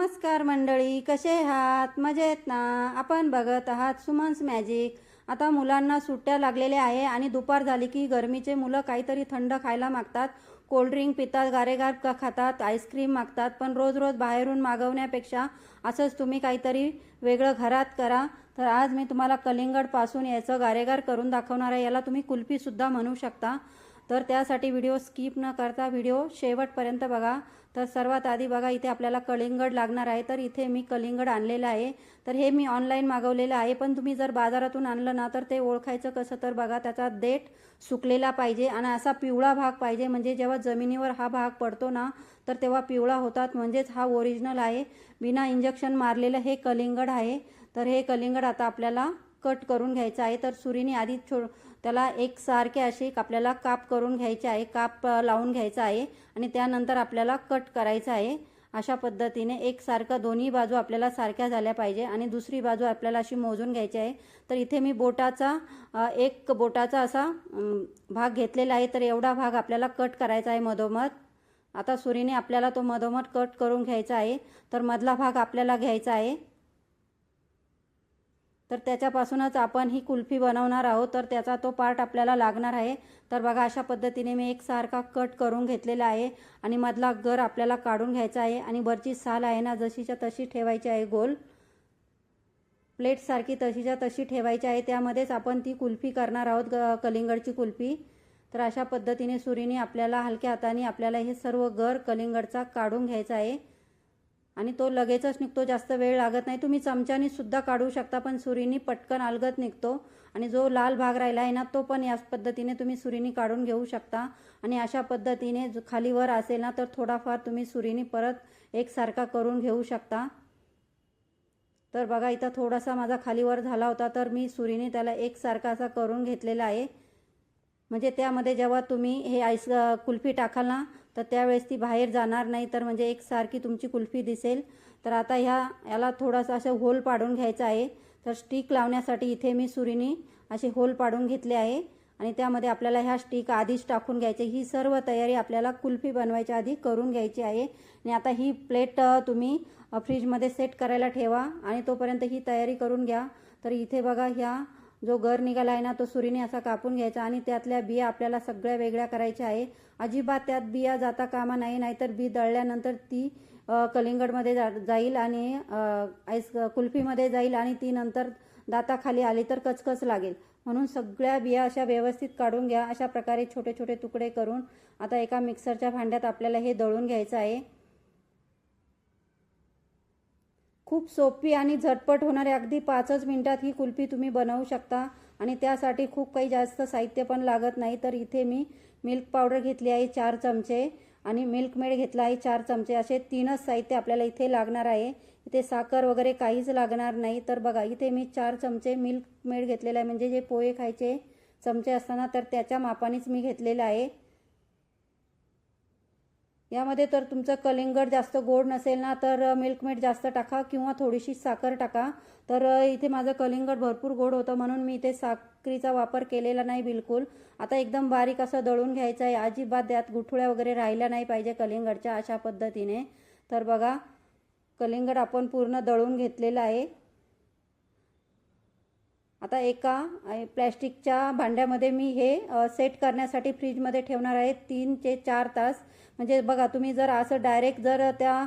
नमस्कार मंडळी कसे आहात? मजेत ना? आपण बघत आहात सुमन्स मॅजिक. आता मुलांना सुट्ट्या लागलेल्या आहे आणि दुपार झाली की गरमीचे मुलं काहीतरी थंड खायला मागतात. कोल्ड्रिंक पितात गारेगार क- खातात आईस्क्रीम मागतात. पण रोज रोज बाहेरून मागवण्यापेक्षा असंच तुम्ही काहीतरी वेगळं घरात करा. तर आज मी तुम्हाला कलिंगडपासून याचं गारेगार करून दाखवणार आहे. याला तुम्ही कुल्फीसुद्धा म्हणू शकता. तर त्यासाठी व्हिडिओ स्किप न करता व्हिडिओ शेवटपर्यंत बघा. तर सर्वात आधी बघा इथे आपल्याला कलिंगड लागणार आहे. तर इथे मी कलिंगड आणलेलं आहे. तर हे मी ऑनलाईन मागवलेलं आहे. पण तुम्ही जर बाजारातून आणलं ना तर ते ओळखायचं कसं? तर बघा त्याचा देठ सुकलेला पाहिजे आणि असा पिवळा भाग पाहिजे. म्हणजे जेव्हा जमिनीवर हा भाग पडतो ना तर तेव्हा पिवळा होतात. म्हणजेच हा ओरिजिनल आहे. बिना इंजेक्शन मारलेलं हे कलिंगड आहे. तर हे कलिंगड आता आपल्याला कट करून घ्यायचा आहे. तर सुरीने आधी छो त्याला एक सारखे असे आपल्याला काप करून घ्यायचे आहे. काप लावून घ्यायचा आहे आणि त्यानंतर आपल्याला कट करायचा आहे. अशा पद्धतीने एक सारखं दोन्ही बाजू आपल्याला सारख्या झाल्या पाहिजे आणि दुसरी बाजू आपल्याला अशी मोजून घ्यायची आहे. तर इथे मी बोटाचा एक बोटाचा असा भाग घेतलेला आहे. तर एवढा भाग आपल्याला कट करायचा आहे मधोमध. आता सुरीने आपल्याला तो मधोमध कट करून घ्यायचा आहे. तर मधला भाग आपल्याला घ्यायचा आहे. तर त्याच्यापासूनच आपण ही कुल्फी बनवणार आहोत. तर त्याचा तो पार्ट आपल्याला लागणार आहे. तर बघा अशा पद्धतीने मी एक सारखा कट करून घेतलेला आहे आणि मधला गर आपल्याला काढून घ्यायचा आहे आणि वरची साल आहे ना जशीच्या तशी ठेवायची आहे गोल. प्लेटसारखी तशीच्या तशी ठेवायची आहे. त्यामध्येच आपण ती कुल्फी करणार आहोत ग कलिंगडची कुल्फी. तर अशा पद्धतीने सुरीने आपल्याला हलक्या हाताने आपल्याला हे सर्व गर कलिंगडचा काढून घ्यायचा आहे. आणि तो लगेचच निघतो जास्त वेळ लागत नाही. तुम्ही चमच्याने सुद्धा काढू शकता पण सुरीनी पटकन अलगत निघतो. आणि जो लाल भाग राहिला आहे ना तो पण याच पद्धतीने तुम्ही सुरीनी काढून घेऊ शकता. आणि अशा पद्धतीने जो खालीवर असेल ना तर थोडाफार तुम्ही सुरीनी परत एकसारखा करून घेऊ शकता. तर बघा इथं थोडासा माझा खालीवर झाला होता तर मी सुरीने त्याला एकसारखा असा करून घेतलेला आहे. म्हणजे त्यामध्ये जेव्हा तुम्ही हे आईस कुल्फी टाकाल ना तर त्यावेळेस ती बाहेर जाणार नाही तर म्हणजे एकसारखी तुमची कुल्फी दिसेल. तर आता ह्या याला थोडासा असं होल पाडून घ्यायचा आहे. तर स्टिक लावण्यासाठी इथे मी सुरीने असे होल पाडून घेतले आहे. आणि त्यामध्ये आपल्याला ह्या स्टिक आधीच टाकून घ्यायचे. ही सर्व तयारी आपल्याला कुल्फी बनवायच्या आधी करून घ्यायची आहे. आणि आता ही प्लेट तुम्ही फ्रीजमध्ये सेट करायला ठेवा आणि तोपर्यंत ही तयारी करून घ्या. तर इथे बघा ह्या जो गर निघाला आहे ना तो सुरीने असा कापून घ्यायचा आणि त्यातल्या बिया आपल्याला सगळ्या वेगळ्या करायच्या आहे. अजिबात त्यात बिया जाता कामा नाही नाहीतर बी दळल्यानंतर ती कलिंगडमध्ये जा जाईल आणि आईस कुल्फीमध्ये जाईल आणि ती नंतर दाताखाली आली तर कचकच लागेल. म्हणून सगळ्या बिया अशा व्यवस्थित काढून घ्या. अशा प्रकारे छोटे छोटे तुकडे करून आता एका मिक्सरच्या भांड्यात आपल्याला हे दळून घ्यायचं आहे. खूप सोपी आणि झटपट होणारी अगदी पाचच मिनिटात ही कुल्फी तुम्ही बनवू शकता. आणि त्यासाठी खूप काही जास्त साहित्य पण लागत नाही. तर इथे मी मिल्क पावडर घेतली आहे चार चमचे. आणि मिल्क मेड घेतला आहे चार चमचे. असे तीनच साहित्य आपल्याला इथे लागणार आहे. इथे साखर वगैरे काहीच लागणार नाही. तर बघा इथे मी चार चमचे मिल्क मेड घेतलेलं आहे. म्हणजे जे पोहे खायचे चमचे असताना तर त्याच्या मापानेच मी घेतलेलं आहे. यामध्ये तर तुमचं कलिंगड जास्त गोड नसेल ना तर मिल्कमेट जास्त टाका किंवा थोडीशी साखर टाका. तर इथे माझं कलिंगड भरपूर गोड होतं म्हणून मी इथे साखरीचा वापर केलेला नाही बिलकुल. आता एकदम बारीक असं दळून घ्यायचं आहे. अजिबात त्यात गुठुळ्या वगैरे राहिल्या नाही पाहिजे कलिंगडच्या अशा पद्धतीने. तर बघा कलिंगड आपण पूर्ण दळून घेतलेलं आहे. आता एका प्लॅस्टिकच्या भांड्यामध्ये मी हे सेट करण्यासाठी फ्रीजमध्ये ठेवणार आहे तीन ते चार तास. म्हणजे बघा तुम्ही जर असं डायरेक्ट जर त्या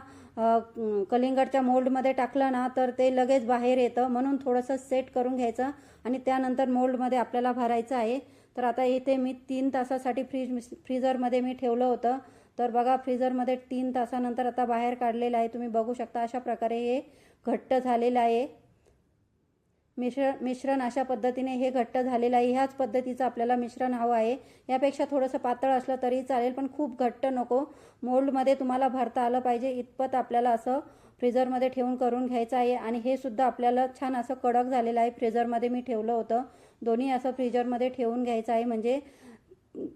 कलिंगडच्या मोल्डमध्ये टाकलं ना तर ते लगेच बाहेर येतं. म्हणून थोडंसं सेट करून घ्यायचं आणि त्यानंतर मोल्डमध्ये आपल्याला भरायचं आहे. तर आता इथे मी तीन तासासाठी फ्रीज फ्रीजरमध्ये मी ठेवलं होतं. तर बघा फ्रीजरमध्ये तीन तासानंतर आता बाहेर काढलेलं आहे. तुम्ही बघू शकता अशा प्रकारे हे घट्ट झालेलं आहे. मिश्र मिश्रण अशा पद्धतीने हे घट्ट झालेलं आहे. ह्याच पद्धतीचं आपल्याला मिश्रण हवं आहे. यापेक्षा थोडंसं पातळ असलं तरी चालेल पण खूप घट्ट नको. मोल्डमध्ये तुम्हाला भरता आलं पाहिजे. इतपत आपल्याला असं फ्रीजरमध्ये ठेवून करून घ्यायचं आहे. आणि हे सुद्धा आपल्याला छान असं कडक झालेलं आहे. फ्रीजरमध्ये मी ठेवलं होतं. दोन्ही असं फ्रीजरमध्ये ठेवून घ्यायचं आहे. म्हणजे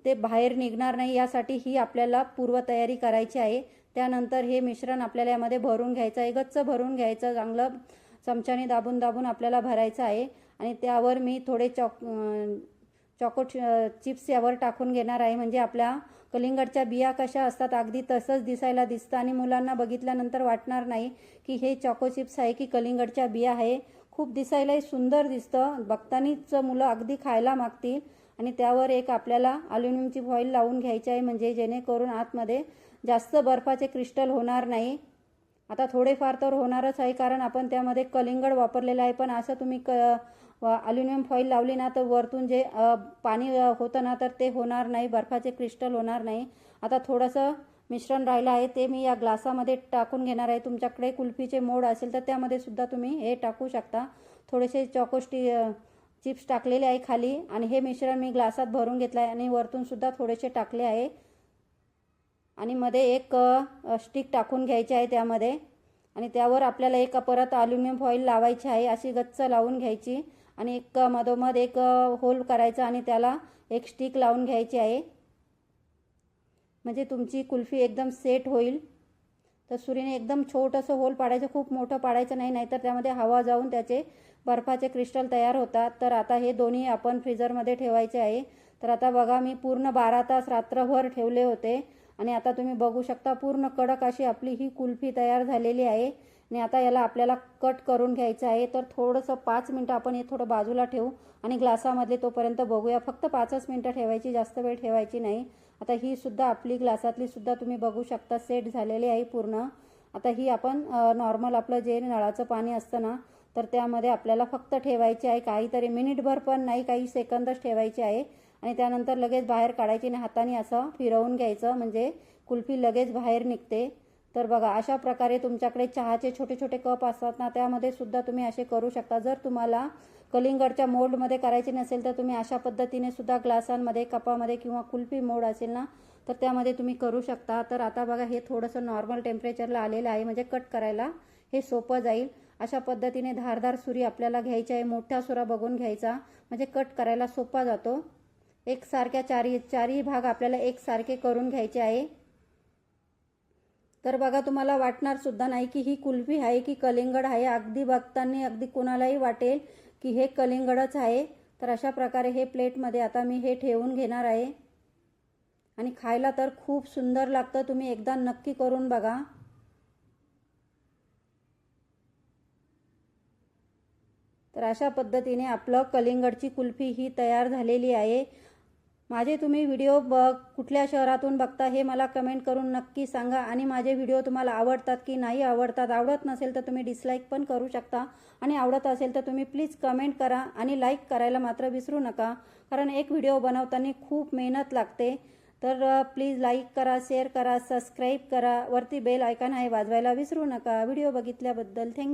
ते बाहेर निघणार नाही यासाठी ही आपल्याला पूर्वतयारी करायची आहे. त्यानंतर हे मिश्रण आपल्याला यामध्ये भरून घ्यायचं आहे. गच्च भरून घ्यायचं चांगलं चमच्याने दाबून दाबून आपल्याला भरायचं आहे. आणि त्यावर मी थोडे चॉक चॉकोट चॉको चिप्स यावर टाकून घेणार आहे. म्हणजे आपल्या कलिंगडच्या बिया कशा असतात अगदी तसंच दिसायला दिसतं. आणि मुलांना बघितल्यानंतर वाटणार नाही की हे चॉको चिप्स आहे की कलिंगडच्या बिया आहे. खूप दिसायलाही सुंदर दिसतं. बघतानीच मुलं अगदी खायला मागतील. आणि त्यावर एक आपल्याला अल्युमिनियमची फॉईल लावून घ्यायची आहे. म्हणजे जेणेकरून आतमध्ये जास्त बर्फाचे क्रिस्टल होणार नाही. आता थोडेफार तर होणारच आहे कारण आपण त्यामध्ये कलिंगड वापरलेलं आहे. पण असं तुम्ही क अल्युमिनियम फॉईल लावली ना तर वरतून जे पाणी होतं ना तर ते होणार नाही. बर्फाचे क्रिस्टल होणार नाही. आता थोडंसं मिश्रण राहिलं आहे ते मी या ग्लासामध्ये टाकून घेणार आहे. तुमच्याकडे कुल्फीचे मोड असेल तर त्यामध्ये सुद्धा तुम्ही हे टाकू शकता. थोडेसे चॉकोस्टी चिप्स टाकलेले आहे खाली. आणि हे मिश्रण मी ग्लासात भरून घेतलं आहे आणि वरतून सुद्धा थोडेसे टाकले आहे. आणि मध्ये एक स्टिक टाकून घ्यायची आहे त्यामध्ये. आणि त्यावर आपल्याला एक परत अल्युमिनियम फॉईल लावायची आहे अशी गच्च लावून घ्यायची. आणि एक मधोमध एक होल करायचा आणि त्याला एक स्टिक लावून घ्यायची आहे. म्हणजे तुमची कुल्फी एकदम सेट होईल. तर सुरीने एकदम छोटंसं होल पाडायचं खूप मोठं पाडायचं नाही नाहीतर त्यामध्ये हवा जाऊन त्याचे बर्फाचे क्रिस्टल तयार होतात. तर आता हे दोन्ही आपण फ्रीजरमध्ये ठेवायचे आहे. तर आता बघा मी पूर्ण बारा तास रात्रभर ठेवले होते. आणि आता तुम्ही बघू शकता पूर्ण कडक अशी आपली ही कुल्फी तयार झालेली आहे. आणि आता याला आपल्याला कट करून घ्यायचं आहे. तर थोडंसं पाच मिनटं आपण हे थोडं बाजूला ठेवू आणि ग्लासामध्ये तोपर्यंत बघूया. फक्त पाचच मिनटं ठेवायची जास्त वेळ ठेवायची नाही. आता ही सुद्धा आपली ग्लासातली सुद्धा तुम्ही बघू शकता सेट झालेली आहे पूर्ण. आता ही आपण नॉर्मल आपलं जे नळाचं पाणी असतं ना तर त्यामध्ये आपल्याला फक्त ठेवायचे आहे. काहीतरी मिनिटभर पण नाही काही सेकंदच ठेवायचे आहे. आणि त्यानंतर लगेच बाहेर काढायची आणि हाताने असं फिरवून घ्यायचं म्हणजे कुल्फी लगेच बाहेर निघते. तर बघा अशा प्रकारे तुमच्याकडे चहाचे छोटे छोटे कप असतात ना त्यामध्ये सुद्धा तुम्ही असे करू शकता. जर तुम्हाला कलिंगडच्या मोल्डमध्ये करायचे नसेल तर तुम्ही अशा पद्धतीने सुद्धा ग्लासांमध्ये कपामध्ये किंवा कुल्फी मोड असेल ना तर त्यामध्ये तुम्ही करू शकता. तर आता बघा हे थोडंसं नॉर्मल टेम्परेचरला आलेलं आहे म्हणजे कट करायला हे सोपं जाईल. अशा पद्धतीने धारदार सुरी आपल्याला घ्यायची आहे मोठ्या सुरा बघून घ्यायचा म्हणजे कट करायला सोपा जातो. एकसारख्या चारी चारही भाग आपल्याला एकसारखे करून घ्यायचे आहे. तर बघा तुम्हाला वाटणार सुद्धा नाही की ही कुल्फी आहे की कलिंगड आहे. अगदी बघताना अगदी कोणालाही वाटेल की हे कलिंगडच आहे. तर अशा प्रकारे हे प्लेटमध्ये आता मी हे ठेवून घेणार आहे. आणि खायला तर खूप सुंदर लागतं. तुम्ही एकदा नक्की करून बघा. तर अशा पद्धतीने आपलं कलिंगडची कुल्फी ही तयार झालेली आहे. माझे तुम्ही व्हिडिओ ब कुठल्या शहरातून बघता हे मला कमेंट करून नक्की सांगा. आणि माझे व्हिडिओ तुम्हाला आवडतात की नाही आवडतात आवडत नसेल तर तुम्ही डिसलाईक पण करू शकता. आणि आवडत असेल तर तुम्ही प्लीज कमेंट करा आणि लाईक करायला मात्र विसरू नका. कारण एक व्हिडिओ बनवताना खूप मेहनत लागते. तर प्लीज लाईक करा शेअर करा सबस्क्राईब करा. वरती बेल आयकॉन आहे वाजवायला विसरू नका. Video बघितल्याबद्दल thank